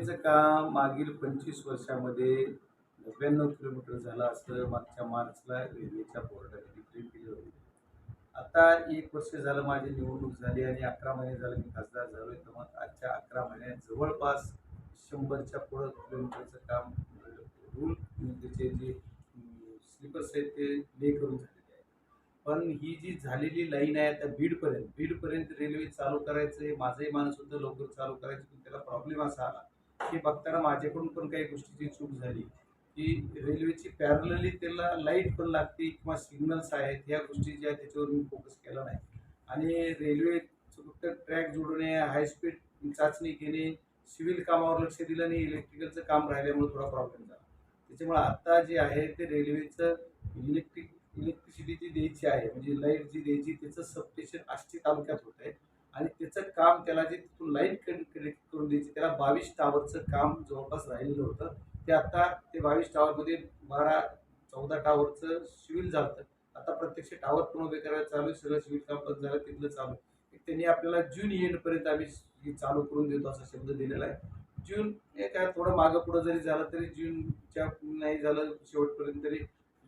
रेल्वेचं काम मागील पंचवीस वर्षामध्ये नव्याण्णव किलोमीटर झालं असं मागच्या मार्चला रेल्वेच्या बोर्डाने डिक्लेअर केलं होतं. आता एक वर्ष झालं माझी निवडणूक झाली आणि अकरा महिने झालं मी खासदार झालो तर मग आजच्या अकरा महिन्यात जवळपास शंभरच्या पुढं किलोमीटरचं काम रूल त्याचे जे स्लीपर्स आहेत ते ले करून झालेले आहे पण ही जी झालेली लाईन आहे आता बीडपर्यंत. बीडपर्यंत रेल्वे चालू करायचं हे माझंही माणूस होतं लवकर चालू करायचं पण त्याला प्रॉब्लेम असा आला. की बघताना माझ्याकडून पण काही गोष्टीची चूक झाली. की रेल्वेची पॅरलली त्याला लाइट पण लागते किंवा सिग्नल्स आहेत ह्या गोष्टी ज्या त्याच्यावर मी फोकस केला नाही. आणि रेल्वे फक्त ट्रॅक जोडणे हाय स्पीड चाचणी घेणे सिव्हिल कामावर लक्ष दिलं आणि इलेक्ट्रिकलचं काम राहिल्यामुळे थोडा प्रॉब्लेम झाला. त्याच्यामुळे आत्ता जे आहे ते रेल्वेचं इलेक्ट्रिक इलेक्ट्रिसिटी जी द्यायची आहे म्हणजे लाइट जी द्यायची त्याचं सबस्टेशन आष्टी तालुक्यात होत आहे आणि त्याचं काम त्याला जे तिथून लाइट कनेक्ट बावीस टावरचं काम जवळपास राहिलेलं होतं. ते आता ते बावीस टावरमध्ये बारा चौदा टावरचं सिव्हिल झालं आता प्रत्यक्ष टावर पण उभे करायला चालू आहे. सगळं सिव्हिल काम पण झालं तिथलं चालू आहे. त्यांनी आपल्याला जून एंडपर्यंत आम्ही हे चालू करून देतो असा शब्द दिलेला आहे. जून हे काय थोडं मागं पुढं जरी झालं तरी जूनच्या नाही झालं शेवटपर्यंत तरी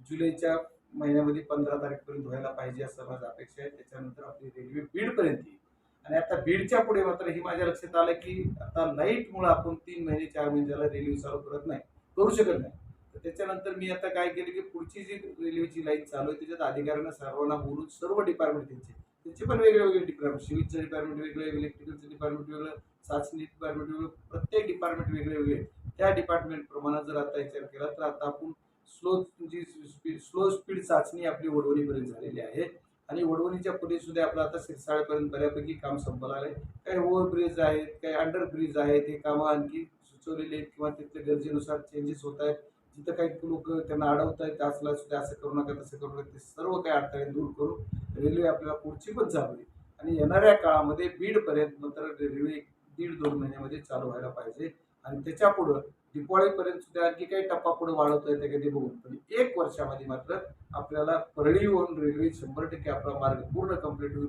जुलैच्या महिन्यामध्ये पंधरा तारखेपर्यंत व्हायला पाहिजे असं माझं अपेक्षा आहे. त्याच्यानंतर आपली रेल्वे बीडपर्यंत येईल. आणि आता बीडच्या पुढे मात्र हे माझ्या लक्षात आलं की आता लाईटमुळे आपण तीन महिने चार महिने झाला रेल्वे चालू करत नाही करू शकत नाही. तर त्याच्यानंतर मी आता काय केलं की पुढची जी रेल्वेची लाइट चालू आहे त्याच्यात अधिकाऱ्यांना सर्वांना बोलून सर्व डिपार्टमेंट त्यांचे त्यांचे पण वेगळे वेगळे डिपार्टमेंट सिव्हिलचं डिपार्टमेंट वेगळं इलेक्ट्रिकलचं डिपार्टमेंट वेगळं चाचणी डिपार्टमेंट वेगळं प्रत्येक डिपार्टमेंट वेगळे वेगळे. त्या डिपार्टमेंट प्रमाणे जर आता विचार केला तर आता आपण स्लो जी स्पीड स्लो स्पीड चाचणी आपली वडवणीपर्यंत झालेली आहे. आणि वडवणीच्या पुढे सुद्धा आपलं आता शिरसाळेपर्यंत बऱ्यापैकी काम संपलं आहे. काही ओव्हर ब्रिज आहेत काही अंडर ब्रिज आहेत हे कामं आणखी सुचवलेले आहेत किंवा तिथल्या गरजेनुसार चेंजेस होत आहेत. जिथं काही लोक त्यांना अडवत आहेत त्याचला सुद्धा असं करू नका तसं करू नका ते सर्व काही अडथळे दूर करून रेल्वे आपल्याला पुढची पण जावी आणि येणाऱ्या काळामध्ये बीडपर्यंत मात्र रेल्वे दीड दोन महिन्यामध्ये चालू व्हायला पाहिजे. आणि त्याच्या पुढं दिपावळीपर्यंत सुद्धा आणखी काही टप्पा पुढे वाढवता येते का ते बघून. पण एक वर्षामध्ये मात्र आपल्याला परळीवरून रेल्वे शंभर टक्के आपला मार्ग पूर्ण कंप्लीट होईल.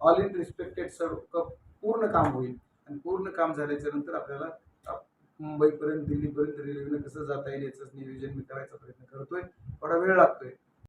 ऑल इन रिस्पेक्टेड सर्व पूर्ण काम होईल. आणि पूर्ण काम झाल्याच्यानंतर आपल्याला मुंबईपर्यंत दिल्लीपर्यंत रेल्वेनं कसं जाता येईल याचंच नियोजन मी करायचा प्रयत्न करतोय. थोडा वेळ लागतोय.